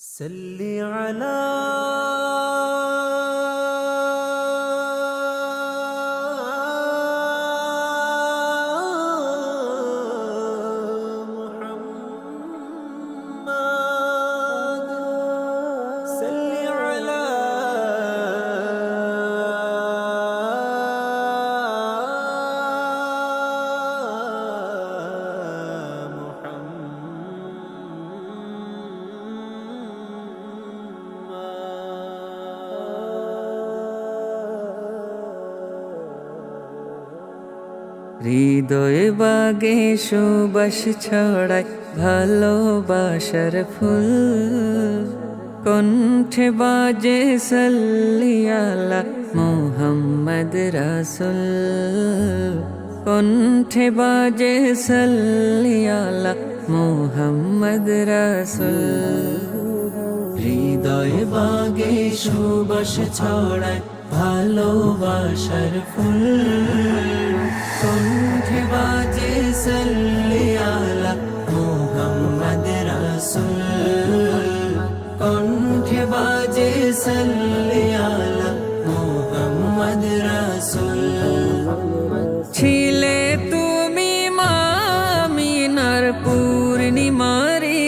صل على হৃদয়ে বাগে সুবাস ছড়ায় ভালোবাসার ফুল। কণ্ঠে বাজে সাল্লিয়ালা মোহাম্মদ রাসুল। কণ্ঠে বাজে সাল্লিয়ালা মোহাম্মদ রাসুল। হৃদয় বাগে সুবাস ছড়ায় ভালোবাসার ফুল। সাল্লি আলা মোহাম্মদ রাসুল ছিলে তুমি মামিনার পূর্ণিমারি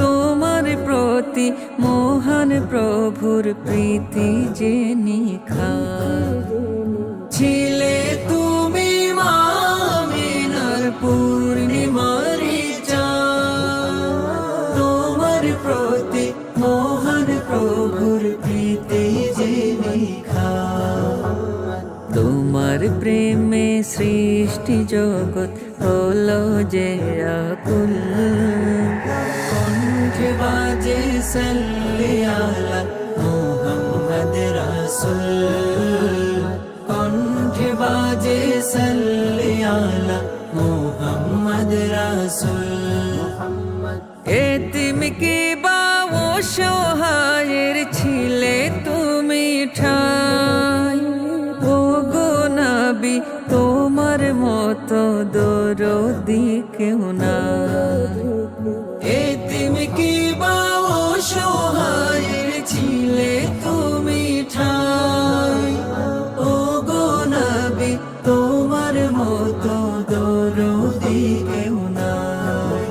তোমার প্রতি মহান প্রভুর প্রীতি যে নিখা তোমার প্রেমে সৃষ্টি জগৎ হলো যে আকুল কণ্ঠে বাজে সাল্লি আলা মোহাম্মদ রাসূল কণ্ঠে বাজে সাল্লি আলা মোহাম্মদ রাসূল এতিম কি বা অসহায়ের ছিলে তুমি মতো দরদি কেউ না। এতিম কি বাও সহায়ের ছিলে তুমি ঠাই? ও গো নবী তোমার মতো দরদি কেউ নাই।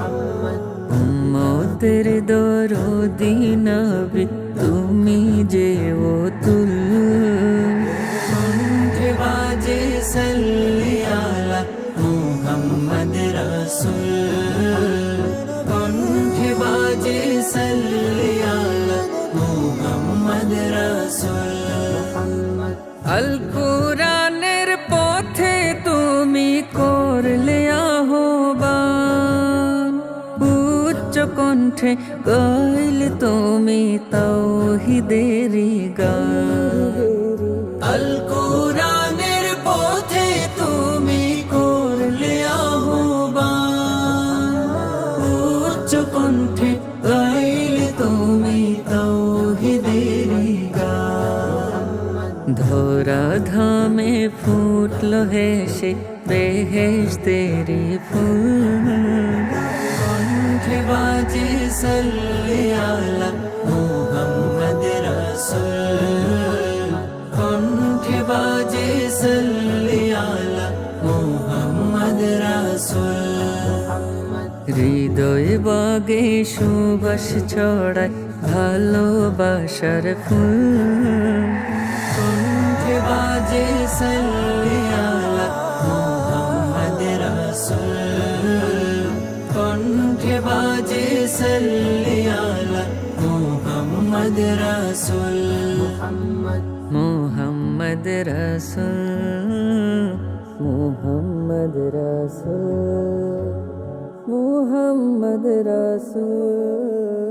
উম্মতের দরদি নবি কণ্ঠে বাজে সাল্লি আলা মুহাম্মদ রাসূল আল কোরআনের পথে তুমি করলে আহ্বান। উচ্চ কণ্ঠে গাইলে তুমি তাওহিদেরি গান। আল ধরা ধামে ফুটল হেসে, বেহেশ তেরি ফুল। কণ্ঠে বাজে সাল্লি আলা মুহাম্মদ রাসূল কণ্ঠে বাজে সাল্লি আলা মুহাম্মদ রাসূল হৃদয় বাগে সুবাস ছড়ায় ভালোবাসার ফুল। বাজে সাল্লি আলা মুহাম্মদ রাসূল কণ্ঠে বাজে সাল্লি আলা মুহাম্মদ রাসূল মোহাম্মদ রসুল মোহাম্মদ রসুল মোহাম্মদ রসুল